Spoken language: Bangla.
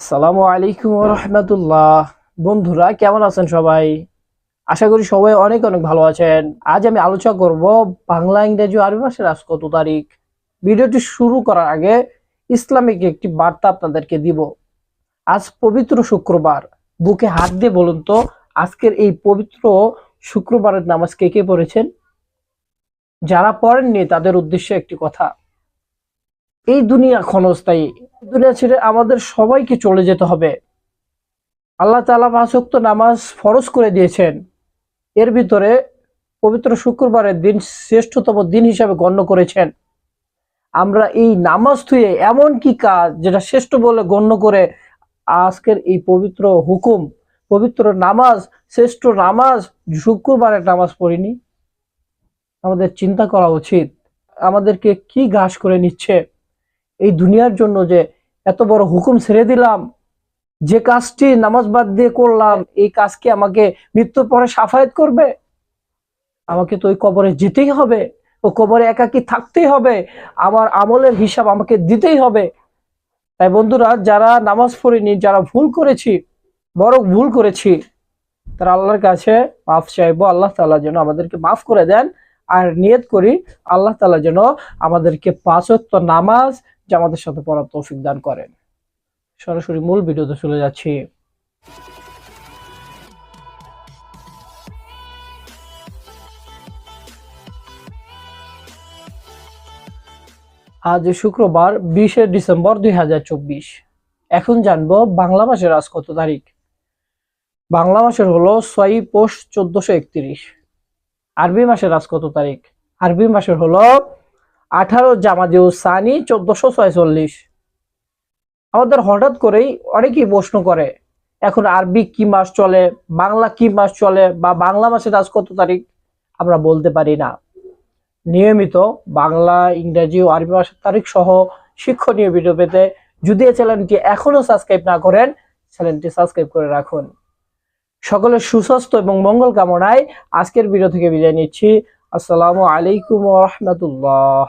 আসসালামু আলাইকুম রহমতুল্লাহ। বন্ধুরা, কেমন আছেন সবাই? আশা করি সবাই অনেক অনেক ভালো আছেন। আজ আমি আলোচনা করব বাংলা, ইংরেজি আরবি মাসের আজ কত তারিখ? ভিডিওটি শুরু করার আগে ইসলামিক একটি বার্তা আপনাদেরকে দিব। আজ পবিত্র শুক্রবার। বুকে হাত দিয়ে বলুন তো, আজকের এই পবিত্র শুক্রবারের নামাজ কে কে পড়েছেন? যারা পড়েননি, তাদের উদ্দেশ্যে একটি কথা। এই দুনিয়া ক্ষণস্থায়ী। দুনিয়া ছেড়ে আমাদের সবাইকে চলে যেতে হবে। আল্লাহ তালা পাঁচক্ত নামাজ ফরজ করে দিয়েছেন। এর ভিতরে পবিত্র শুক্রবারের দিন শ্রেষ্ঠতম দিন হিসাবে গণ্য করেছেন। আমরা এই নামাজ থুয়ে এমন কি কাজ যেটা শ্রেষ্ঠ বলে গণ্য করে আজকের এই পবিত্র হুকুম, পবিত্র নামাজ, শ্রেষ্ঠ নামাজ, শুক্রবারের নামাজ পড়িনি? আমাদের চিন্তা করা উচিত। আমাদেরকে কি ঘাস করে নিচ্ছে? এই দুনিয়ার জন্য যে এত বড় হুকুম ছেড়ে দিলাম, যে কাজটি নামাজ বাদ দিয়ে করলাম, এই কাজকে আমাকে মৃত্যুর পরে সাফায়াত করবে? আমাকে তো ওই কবরে যেতেই হবে, ও কবরে একাকি থাকতেই হবে, আমার আমলের হিসাব আমাকে দিতেই হবে। তাই বন্ধুরা, যারা নামাজ পড়িনি, যারা ভুল করেছি, বড় ভুল করেছি, তারা আল্লাহর কাছে মাফ চাইব, আল্লাহ তাআলা যেন আমাদেরকে মাফ করে দেন। আর নিয়ত করি, আল্লাহ তালা যেন আমাদেরকে পাঁচ ওয়াক্ত জামাতের সাথে পড়ার তৌফিক দান করেন। সরাসরি মূল ভিডিওতে চলে যাচ্ছি। আজ শুক্রবার, বিশে ডিসেম্বর দুই হাজার চব্বিশ। এখন জানব বাংলা মাসের আজ কত তারিখ। বাংলা মাসের হলো ছয় পোষ চোদ্দশো একত্রিশ। আরবি মাসের আজ কত তারিখ। আরবি মাসের হলো আঠারো জামাদিউ সানি চোদ্দশো ছয়চল্লিশ। আমাদের হঠাৎ করেই অনেকেই প্রশ্ন করে, এখন আরবি কি মাস চলে, বাংলা কি মাস চলে বা বাংলা মাসের আজ কত তারিখ, আমরা বলতে পারি না। নিয়মিত বাংলা, ইংরেজি ও আরবি মাসের তারিখ সহ শিক্ষণীয় ভিডিও পেতে যদি এই চ্যানেলটি এখনও সাবস্ক্রাইব না করেন চ্যানেলটি সাবস্ক্রাইব করে রাখুন। সকলের সুস্বাস্থ্য এবং মঙ্গল কামনায় আজকের ভিডিও থেকে বিদায় নিচ্ছি। আসসালামু আলাইকুম রহমতুল্লাহ।